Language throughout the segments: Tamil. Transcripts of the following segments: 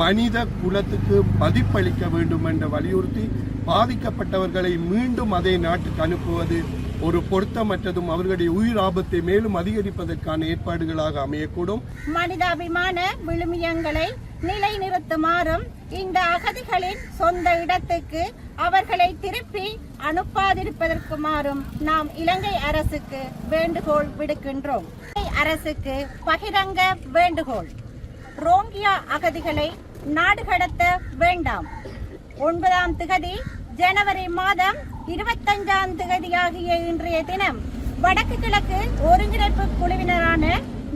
மனித குலத்துக்கு மதிப்பளிக்க வேண்டும் என்று வலியுறுத்தி பாதிக்கப்பட்டவர்களை மீண்டும் அதே நாட்டுக்கு அனுப்புவது ஒரு பொருத்தமற்றதும் அவர்களுடைய உயிர் ஆபத்தை மேலும் அதிகரிப்பதற்கான ஏற்பாடுகளாக அமையக்கூடும். மனிதாபிமான விழுமியங்களை நிலைநிறுத்துமாறும் இந்த அகதிகளின் சொந்த இடத்துக்கு அவர்களை திருப்பி அனுப்பாதிருப்பதற்குமாறும் நாம் இலங்கை அரசுக்கு வேண்டுகோள் விடுக்கின்றோம். இலங்கை அரசுக்கு பகிரங்க வேண்டுகோள். ரோங்கியா அகதிகளை நாடு கடத்த வேண்டாம். ஒன்பதாம் திகதி ஜனவரி மாதம் இருபத்தஞ்சாம் திகதியாகிய இன்றைய தினம் வடக்கு கிழக்கு ஒருங்கிணைப்பு குழுவினரான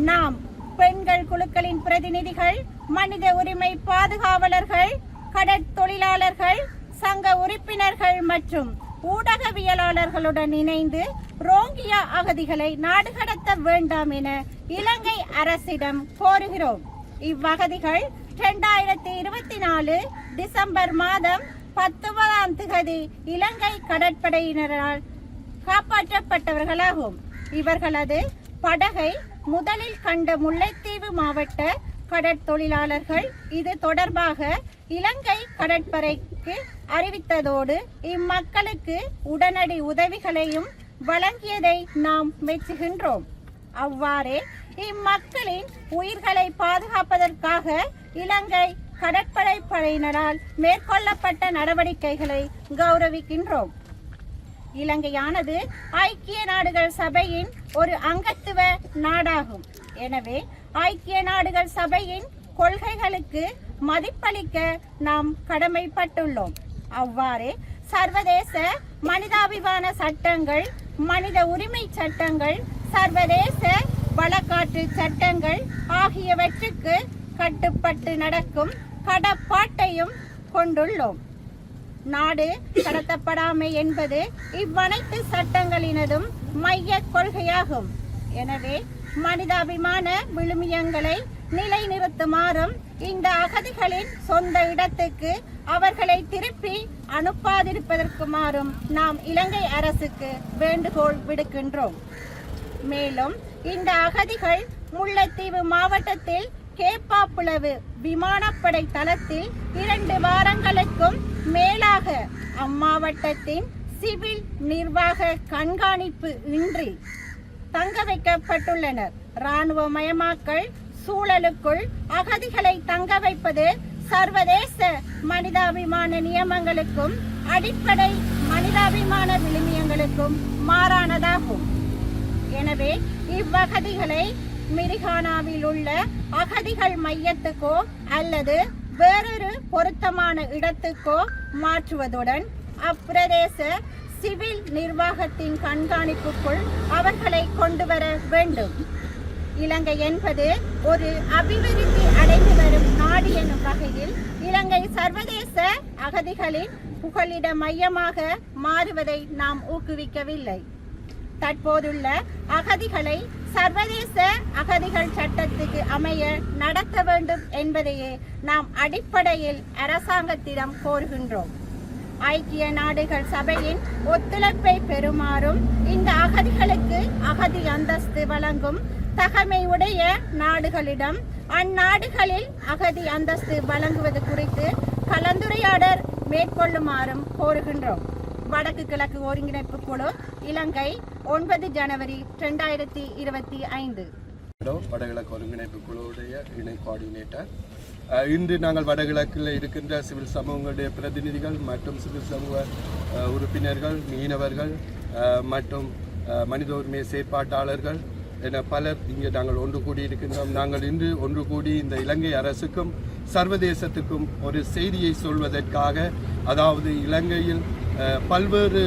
நாம் பெண்கள் குழுக்களின் பிரதிநிதிகள் மனித உரிமை பாதுகாவலர்கள் கடற்தொழிலாளர்கள் சங்க உறுப்பினர்கள் மற்றும் ஊடகவியலாளர்களுடன் இணைந்து ரோங்கியா அகதிகளை நாடு கடத்த வேண்டாம் என இலங்கை அரசிடம் கோருகிறோம். இவ்வகதிகள் இரண்டாயிரத்தி இருபத்தி நாலு டிசம்பர் மாதம் பத்தொன்பதாம் திகதி இலங்கை கடற்படையினரால் காப்பாற்றப்பட்டவர்களாகும். இவர்களது படகை முதலில் கண்ட முல்லைத்தீவு மாவட்ட கடற்தொழிலாளர்கள் இது தொடர்பாக இலங்கை கடற்படைக்கு அறிவித்ததோடு இம்மக்களுக்கு உடனடி உதவிகளையும் வழங்கியதை நாம் மெச்சுகின்றோம். அவ்வாறே இம்மக்களின் உயிர்களை பாதுகாப்பதற்காக இலங்கை கடற்படை படையினரால் மேற்கொள்ளப்பட்ட நடவடிக்கைகளை கௌரவிக்கின்றோம். இலங்கையானது ஐக்கிய நாடுகள் சபையின் ஒரு அங்கத்துவ நாடாகும். எனவே ஐக்கிய நாடுகள் சபையின் கொள்கைகளுக்கு மதிப்பளிக்க நாம் கடமைப்பட்டுள்ளோம். அவ்வாறே சர்வதேச மனிதாபிமான சட்டங்கள் மனித உரிமை சட்டங்கள் சர்வதேச வழக்காற்று சட்டங்கள் ஆகியவற்றுக்கு கட்டுப்பட்டு நடக்கும் கடப்பாட்டையும் கொண்டுள்ளோம். நாடு கடத்தப்படாமை என்பது இவ்வனைத்து சட்டங்களினதும் மைய கொள்கையாகும். எனவே மனிதாபிமான விழுமியங்களை நிலைநிறுத்துமாறும் இந்த அகதிகளின் சொந்த இடத்துக்கு அவர்களை திருப்பி அனுப்பாதிருப்பதற்குமாறும் நாம் இலங்கை அரசுக்கு வேண்டுகோள் விடுக்கின்றோம். மேலும் இந்த அகதிகள் முல்லைத்தீவு மாவட்டத்தில் கேப்பாப்புலவு விமானப்படை தளத்தில் இரண்டு வாரங்களுக்கும் மேலாக அம்மாவட்டத்தின் சிவில் நிர்வாக கண்காணிப்பு இன்றி தங்க வைக்கப்பட்டுள்ளனர். இராணுவமயமாக்கல் சூழலுக்குள் அகதிகளை தங்க வைப்பது சர்வதேச மனிதாபிமான நியமங்களுக்கும் அடிப்படை மனிதாபிமான விழுமியங்களுக்கும் மாறானதாகும். எனவே இவ்வகதிகளை மிரிகானாவில் உள்ள அகதிகள் மையத்துக்கோ அல்லது வேறொரு பொருத்தமான இடத்துக்கோ மாற்றுவதுடன் அப்பிரதேச சிவில் நிர்வாகத்தின் கண்காணிப்புக்குள் அவர்களை கொண்டு வர வேண்டும். இலங்கை என்பது ஒரு அபிவிருத்தி அடைந்து வரும் நாடு எனும் வகையில் இலங்கை சர்வதேச அகதிகளின் புகலிட மையமாக மாறுவதை நாம் ஊக்குவிக்கவில்லை. தற்போதுள்ள அகதிகளை சர்வதேச அகதிகள் சட்டத்துக்கு அமைய நடத்த வேண்டும் என்பதையே நாம் அடிப்படையில் அரசாங்கத்திடம் கோருகின்றோம். ஐக்கிய நாடுகள் சபையின் ஒத்துழைப்பை பெறுமாறும் இந்த அகதிகளுக்கு அகதி அந்தஸ்து வழங்கும் தகமையுடைய நாடுகளிடம் அந்நாடுகளில் அகதி அந்தஸ்து வழங்குவது குறித்து கலந்துரையாடல் மேற்கொள்ளுமாறும் கோருகின்றோம். வடக்கு கிழக்கு ஒருங்கிணைப்பு குழு இலங்கை ஒன்பது ஜனவரி ரெண்டாயிரத்தி இருபத்தி ஐந்து. வடகிழக்கு ஒருங்கிணைப்பு குழுவுடைய இணை கோஆர்டினேட்டர் இன்று நாங்கள் வடகிழக்கில் இருக்கின்ற சிவில் சமூகங்களுடைய பிரதிநிதிகள் மற்றும் சிவில் சமூக உறுப்பினர்கள் மீனவர்கள் மற்றும் மனித உரிமை செயற்பாட்டாளர்கள் என பலர் இங்கே நாங்கள் ஒன்று கூடி இருக்கின்றோம் நாங்கள் இன்று ஒன்று கூடி இந்த இலங்கை அரசுக்கும் சர்வதேசத்துக்கும் ஒரு செய்தியை சொல்வதற்காக அதாவது இலங்கையில் பல்வேறு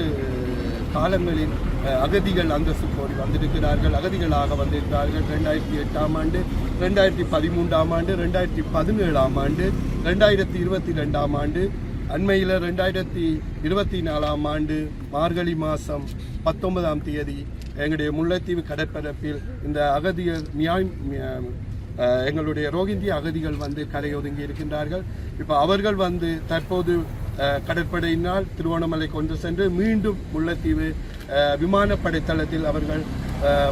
காலங்களில் அகதிகள் அந்தஸ்து கோரி வந்திருக்கிறார்கள். அகதிகளாக வந்திருக்கிறார்கள் ரெண்டாயிரத்தி எட்டாம் ஆண்டு ரெண்டாயிரத்தி பதிமூன்றாம் ஆண்டு ரெண்டாயிரத்தி பதினேழாம் ஆண்டு ரெண்டாயிரத்தி இருபத்தி ரெண்டாம் ஆண்டு அண்மையில் ரெண்டாயிரத்தி இருபத்தி நாலாம் ஆண்டு மார்கழி மாதம் பத்தொன்பதாம் தேதி எங்களுடைய முல்லைத்தீவு கடற்பரப்பில் இந்த அகதிகள் நியாய் எங்களுடைய ரோஹிந்திய அகதிகள் வந்து கரையொதுங்கி இருக்கின்றார்கள். இப்போ அவர்கள் வந்து தற்போது கடற்படையினால் திருவோணமலை கொண்டு சென்று மீண்டும் முல்லைத்தீவு விமானப்படைத்தளத்தில் விமானப்படை தளத்தில் அவர்கள்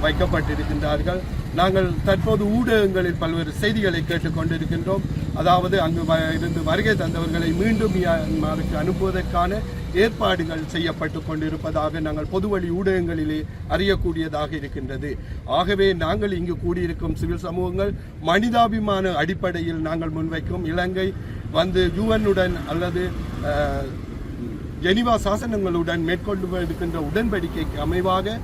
வைக்கப்பட்டிருக்கின்றார்கள். நாங்கள் தற்போது ஊடகங்களில் பல்வேறு செய்திகளை கேட்டுக்கொண்டிருக்கின்றோம் அதாவது அங்கு வ- இருந்து வருகை தந்தவர்களை மீண்டும் மியான்மருக்கு அனுப்புவதற்கான ஏற்பாடுகள் செய்யப்பட்டு கொண்டிருப்பதாக நாங்கள் பொதுவழி ஊடகங்களிலே அறியக்கூடியதாக இருக்கின்றது. ஆகவே நாங்கள் இங்கு கூடியிருக்கும் சிவில் சமூகங்கள் மனிதாபிமான அடிப்படையில் நாங்கள் முன்வைக்கும் இலங்கை வந்து யுஎன்னுடன் அல்லது ஜெனிவா சாசனங்களுடன் மேற்கொண்டு இருக்கின்ற உடன்படிக்கைக்கு அமைவாக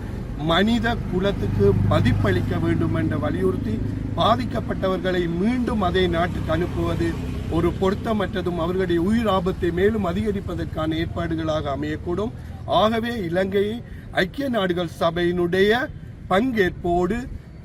மனித குலத்துக்கு மதிப்பளிக்க வேண்டும் என்று வலியுறுத்தி பாதிக்கப்பட்டவர்களை மீண்டும் அதே நாட்டுக்கு அனுப்புவது ஒரு பொருத்தமற்றதும் அவர்களுடைய உயிர் ஆபத்தை மேலும் அதிகரிப்பதற்கான ஏற்பாடுகளாக அமையக்கூடும். ஆகவே இலங்கையை ஐக்கிய நாடுகள் சபையினுடைய பங்கேற்போடு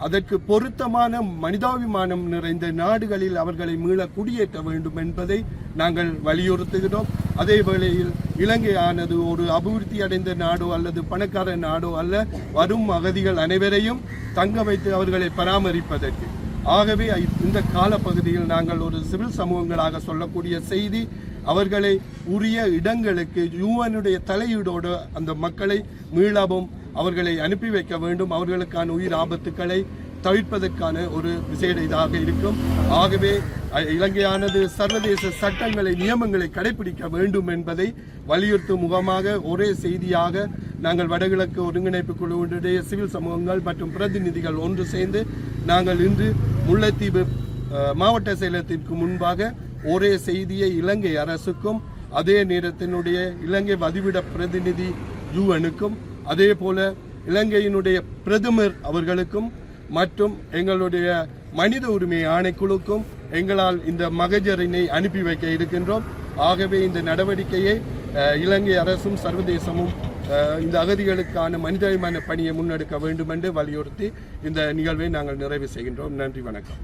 அதற்கு பொருத்தமான மனிதாபிமானம் நிறைந்த நாடுகளில் அவர்களை மீள குடியேற்ற வேண்டும் என்பதை நாங்கள் வலியுறுத்துகிறோம். அதே வேளையில் இலங்கையானது ஒரு அபிவிருத்தி அடைந்த நாடோ அல்லது பணக்கார நாடோ அல்ல. வரும் அகதிகள் அனைவரையும் தங்க வைத்து அவர்களை பராமரிப்பதற்கு. ஆகவே இந்த காலப்பகுதியில் நாங்கள் ஒரு சிவில் சமூகங்களாக சொல்லக்கூடிய செய்தி அவர்களை உரிய இடங்களுக்கு யூஎனுடைய தலையீடோடு அந்த மக்களை மீளவும் அவர்களை அனுப்பி வைக்க வேண்டும். அவர்களுக்கான உயிர் ஆபத்துக்களை தவிர்ப்பதற்கான ஒரு விசேட இதாக இருக்கும். ஆகவே இலங்கையானது சர்வதேச சட்டங்களை நியமங்களை கடைபிடிக்க வேண்டும் என்பதை வலியுறுத்தும் முகமாக ஒரே செய்தியாக நாங்கள் வடகிழக்கு ஒருங்கிணைப்பு குழுவினுடைய சிவில் சமூகங்கள் மற்றும் பிரதிநிதிகள் ஒன்று சேர்ந்து நாங்கள் இன்று முல்லைத்தீவு மாவட்ட செயலகத்திற்கு முன்பாக ஒரே செய்தியை இலங்கை அரசுக்கும் அதே நேரத்தினுடைய இலங்கை வதிவிட பிரதிநிதி யுஎனுக்கும் அதே போல இலங்கையினுடைய பிரதமர் அவர்களுக்கும் மற்றும் எங்களுடைய மனித உரிமை ஆணைக்குழுக்கும் எங்களால் இந்த மகஜரினை அனுப்பி வைக்க இருக்கின்றோம். ஆகவே இந்த நடவடிக்கையை இலங்கை அரசும் சர்வதேசமும் இந்த அகதிகளுக்கான மனிதாபிமான பணியை முன்னெடுக்க வேண்டும் என்று வலியுறுத்தி இந்த நிகழ்வை நாங்கள் நிறைவு செய்கின்றோம். நன்றி வணக்கம்.